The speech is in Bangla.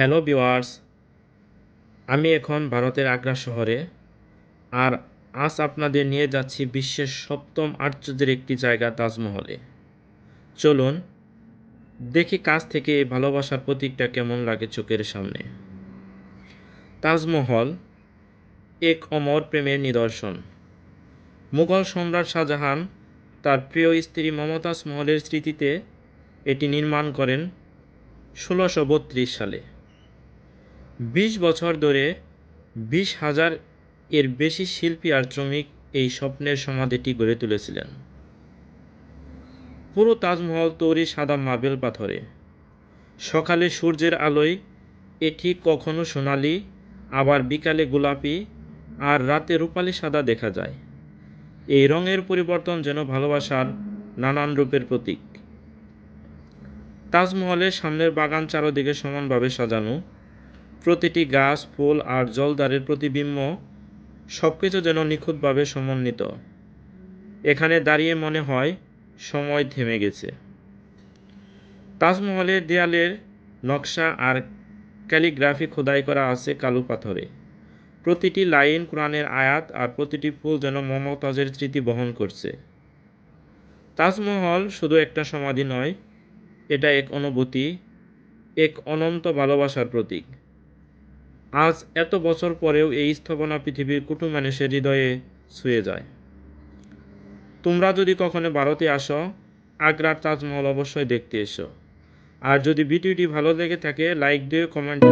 হ্যালো ভিওয়ার্স আমি এখন ভারতের আগ্রা শহরে আর আজ আপনাদের নিয়ে যাচ্ছি বিশ্বের সপ্তম আশ্চর্যের একটি জায়গা তাজমহলে। চলুন দেখি কাছ থেকে এই ভালোবাসার প্রতীকটা কেমন লাগে চোখের সামনে। তাজমহল এক অমর প্রেমের নিদর্শন। মুঘল সম্রাট শাহজাহান তার প্রিয় স্ত্রী মমতাজ মহলের স্মৃতিতে এটি নির্মাণ করেন ষোলোশো সালে। বিশ বছর ধরে বিশ হাজার এর বেশি শিল্পী আর শ্রমিক এই স্বপ্নের সমাধিটি গড়ে তুলেছিলেন। পুরো তাজমহল তৈরি সাদা মার্বেল পাথরে। সকালে সূর্যের আলোয় এটি কখনো সোনালি, আবার বিকালে গোলাপি আর রাতে রূপালি সাদা দেখা যায়। এই রঙের পরিবর্তন যেন ভালোবাসার নানান রূপের প্রতীক। তাজমহলের সামনের বাগান চারদিকে সমানভাবে সাজানো প্রতিটি গাছ, ফুল আর জলদারের প্রতিবিম্ব সব কিছু যেন নিখুঁতভাবে সমন্বিত। এখানে দাঁড়িয়ে মনে হয় সময় থেমে গেছে। তাজমহলের দেয়ালের নকশা আর ক্যালিগ্রাফি খোদাই করা আছে কালো পাথরে। প্রতিটি লাইন কোরআনের আয়াত আর প্রতিটি ফুল যেন মমতাজের স্মৃতি বহন করছে। তাজমহল শুধু একটা সমাধি নয়, এটা এক অনুভূতি, এক অনন্ত ভালোবাসার প্রতীক। আজ এত বছর পরেও এই স্থাপনা পৃথিবীর কুটু মানুষের হৃদয়ে ছুঁয়ে যায়। তোমরা যদি কখনো ভারতে আসো, আগ্রার তাজমহল অবশ্যই দেখতে এসো। আর যদি ভিডিওটি ভালো লেগে থাকে, লাইক দিয়ে কমেন্টে